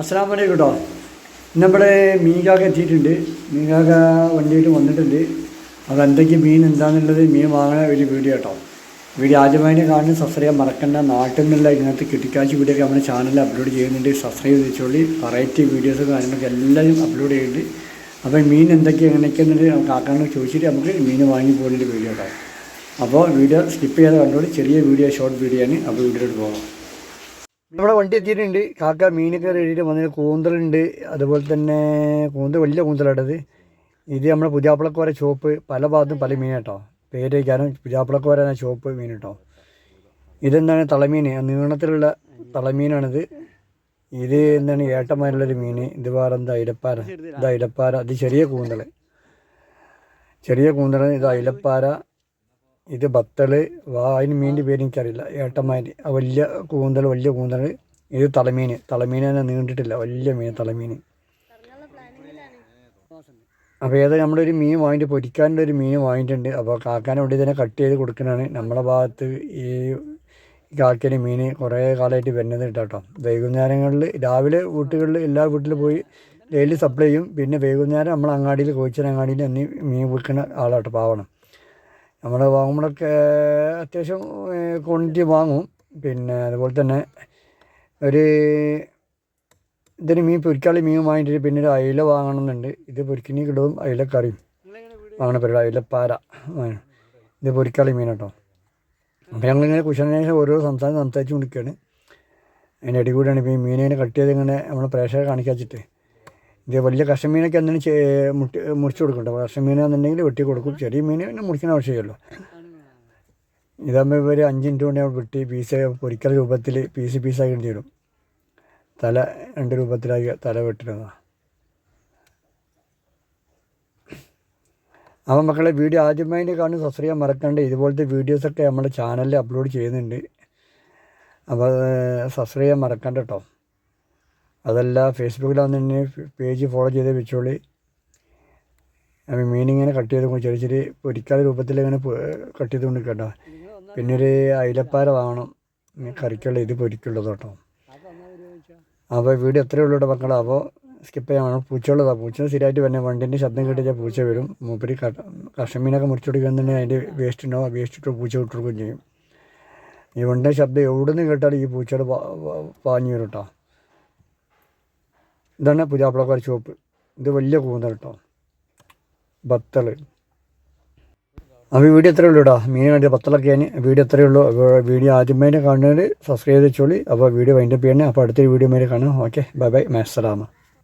അസ്സാം വലൈക്കും കേട്ടോ നമ്മുടെ മീൻകാക്ക എത്തിയിട്ടുണ്ട്. മീൻകാക്ക വണ്ടിയിട്ട് വന്നിട്ടുണ്ട്. അത് എന്തൊക്കെ മീൻ എന്താണെന്നുള്ളത് മീൻ വാങ്ങണ ഒരു വീഡിയോ കേട്ടോ വീഡിയോ ആദ്യമായിട്ട് കാണുന്ന സബ്സ്ക്രൈബ് മറക്കണ്ട. നാട്ടിൽ നിന്നുള്ള ഇങ്ങനത്തെ കിട്ടിക്കാഴ്ച വീഡിയോ ഒക്കെ നമ്മുടെ ചാനലിൽ അപ്ലോഡ് ചെയ്യുന്നുണ്ട്. സബ്സ്ക്രൈബ് ചെയ്തോളി. വെറൈറ്റി വീഡിയോസ് കാര്യങ്ങളൊക്കെ എല്ലാവരും അപ്ലോഡ് ചെയ്യുന്നുണ്ട്. അപ്പോൾ മീൻ എന്തൊക്കെ എങ്ങനെയൊക്കെയെന്നുള്ളത് നമുക്ക് കാക്കാനോട് ചോദിച്ചിട്ട് നമുക്ക് മീൻ വാങ്ങി പോകുന്നൊരു വീഡിയോ കേട്ടോ അപ്പോൾ വീഡിയോ സ്കിപ്പ് ചെയ്യാതെ കണ്ടോളി. ചെറിയ വീഡിയോ ഷോർട്ട് വീഡിയോ ആണ്. അപ്പോൾ വീഡിയോയിലോട്ട് പോകാം. നമ്മുടെ വണ്ടി എത്തിയിട്ടുണ്ട്. കാക്ക മീനൊക്കെ റെഡിയിട്ട് വന്നിട്ട് കൂന്തലുണ്ട് അതുപോലെ തന്നെ കൂന്തൽ വലിയ കൂന്തലാട്ടത് ഇത്. നമ്മുടെ പുതിയാപ്പിളക്കോര ചോപ്പ് പല ഭാഗത്തും പല മീൻ കേട്ടോ പേര് വയ്ക്കാനും പുതിയാപ്പിളക്കോര ചോപ്പ് മീൻ കേട്ടോ ഇതെന്താണ് തളമീൻ നീളത്തിലുള്ള തളമീനാണിത്. ഇത് എന്താണ് ഏട്ടന്മാരുള്ളൊരു മീൻ ഇത് വേറെ എന്താ ഇലപ്പാര? ഇതാ ഇലപ്പാര. ഇത് ചെറിയ കൂന്തൽ ചെറിയ കൂന്തൽ ഇത് അയിലപ്പാര. ഇത് ബത്തൾ അതിന് മീനിന്റെ പേര് എനിക്കറിയില്ല. ഏട്ടന്മാർ ആ വലിയ കൂന്തൽ വലിയ കൂന്തൽ ഇത് തലമീൻ തലമീൻ തന്നെ നീണ്ടിട്ടില്ല. വലിയ മീൻ തലമീൻ അപ്പോൾ ഏതാ നമ്മളൊരു മീൻ വാങ്ങിയിട്ട് പൊരിക്കാനുള്ള ഒരു മീൻ വാങ്ങിയിട്ടുണ്ട്. അപ്പോൾ കാക്കാൻ വേണ്ടി തന്നെ കട്ട് ചെയ്ത് കൊടുക്കുന്നതാണ്. നമ്മളെ ഭാഗത്ത് ഈ കാക്കേനെ മീൻ കുറേ കാലമായിട്ട് വരുന്നത് കേട്ടോ വൈകുന്നേരങ്ങളിൽ രാവിലെ വീട്ടുകളിൽ എല്ലാ വീട്ടിലും പോയി ഡെയിലി സപ്ലൈ ചെയ്യും. പിന്നെ വൈകുന്നേരം നമ്മൾ അങ്ങാടിയിൽ കോച്ചിൻ അങ്ങാടിയിൽ എന്നീ മീൻ വിൽക്കുന്ന ആളാട്ടോ പാവണം നമ്മൾ വാങ്ങുമ്പോഴൊക്കെ അത്യാവശ്യം ക്വാണ്ടിറ്റി വാങ്ങും. പിന്നെ അതുപോലെ തന്നെ ഒരു ഇതിന് മീൻ പൊരിക്കാളി മീൻ വാങ്ങിയിട്ട് പിന്നെ ഒരു അയില വാങ്ങണമെന്നുണ്ട് ഇത് പൊരിക്കിനി കിടവും അയിലക്കറിയും. വാങ്ങണ പരിപാടി അയിലപ്പാര. ഇത് പൊരിക്കാളി മീൻ കേട്ടോ. അപ്പോൾ ഞങ്ങളിങ്ങനെ കുശനേഷം ഓരോ സംസാരം സംസാരിച്ച് കൊടുക്കുകയാണ് അതിന്റെ അടി കൂടിയാണ് ഇപ്പോൾ ഈ മീനിനെ കട്ട് ചെയ്ത് ഇങ്ങനെ നമ്മൾ പ്രേക്ഷകരെ കാണിക്കാച്ചിട്ട്. ഇത് വലിയ കഷ്ണമീനൊക്കെ അന്നിന് മുട്ടി മുറിച്ച് കൊടുക്കണ്ട? കഷ്ണമീനാണെന്നുണ്ടെങ്കിൽ വെട്ടി കൊടുക്കും. ചെറിയ മീൻ പിന്നെ മുറിക്കുന്ന ആവശ്യമില്ലല്ലോ. ഇതാകുമ്പോൾ ഇവർ അഞ്ച് മിനിറ്റ് കൊണ്ട് വെട്ടി പീസ് പൊരിക്കൽ രൂപത്തിൽ പീസ് പീസാക്കേണ്ടി വരും. തല രണ്ട് രൂപത്തിലാക്കി തല വെട്ടിരുന്നതാണ് അപ്പം മക്കളെ വീഡിയോ ആദ്യമായിട്ട് കാണുന്ന സബ്സ്ക്രൈബ് ചെയ്യാൻ മറക്കണ്ട. ഇതുപോലത്തെ വീഡിയോസൊക്കെ നമ്മുടെ ചാനലിൽ അപ്ലോഡ് ചെയ്യുന്നുണ്ട്. അപ്പോൾ സബ്സ്ക്രൈബ് ചെയ്യാൻ മറക്കണ്ട കേട്ടോ. അതല്ല ഫേസ്ബുക്കിലാണെന്നുണ്ടെങ്കിൽ പേജ് ഫോളോ ചെയ്ത് വെച്ചോളി മീനിങ്ങനെ കട്ട് ചെയ്ത് ചെറിയ ചെറിയ പൊരിക്കാത്ത രൂപത്തിൽ ഇങ്ങനെ കട്ട് ചെയ്ത് കൊണ്ട് കേട്ടോ പിന്നെ ഒരു അയിലപ്പാര വാങ്ങണം കറിക്കുള്ള ഇത് പൊരിക്കുള്ളത് കേട്ടോ. അപ്പോൾ വീട് എത്രയേ ഉള്ളൂ കേട്ടോ മക്കളെ. അപ്പോൾ സ്കിപ്പ് ചെയ്യാൻ പൂച്ചയുള്ളതാണ് പൂച്ച സ്ഥിരമായിട്ട് വരുന്നത് വണ്ടിന്റെ ശബ്ദം കേട്ടിച്ചാൽ പൂച്ച വരും. മൂപ്പര് കഷ്ണമീനൊക്കെ മുറിച്ചു കൊടുക്കുന്നുണ്ടെങ്കിൽ അതിന്റെ വേസ്റ്റ് ഉണ്ടാവും. ആ വേസ്റ്റ് ഇട്ട് പൂച്ച വിട്ടുകൊടുക്കുകയും ചെയ്യും. ഈ വണ്ടിന്റെ ശബ്ദം എവിടെ നിന്ന് കേട്ടാലും ഈ പൂച്ചയുടെ പാഞ്ഞു വരും കേട്ടോ. ഇതാണ് പുതിയാപ്പിളക്കാർ ചുവപ്പ് ഇത് വലിയ കൂന്തൽ കേട്ടോ. ബത്തൽ അപ്പോൾ വീഡിയോ എത്രയേ ഉള്ളൂ കേട്ടോ. മീൻ വേണ്ടി ബത്തളൊക്കെയാണ് വീഡിയോ എത്രയേ ഉള്ളൂ. വീഡിയോ ആദ്യമായിട്ട് കാണുന്നവർ സബ്സ്ക്രൈബ് ചെയ്ത് വെച്ചോളി അപ്പോൾ വീഡിയോ വൈൻഡപ്പ് ചെയ്യണേ അപ്പോൾ അടുത്തൊരു വീഡിയോ മേലെ കാണാം. Okay bye bye മാസ്സലാമ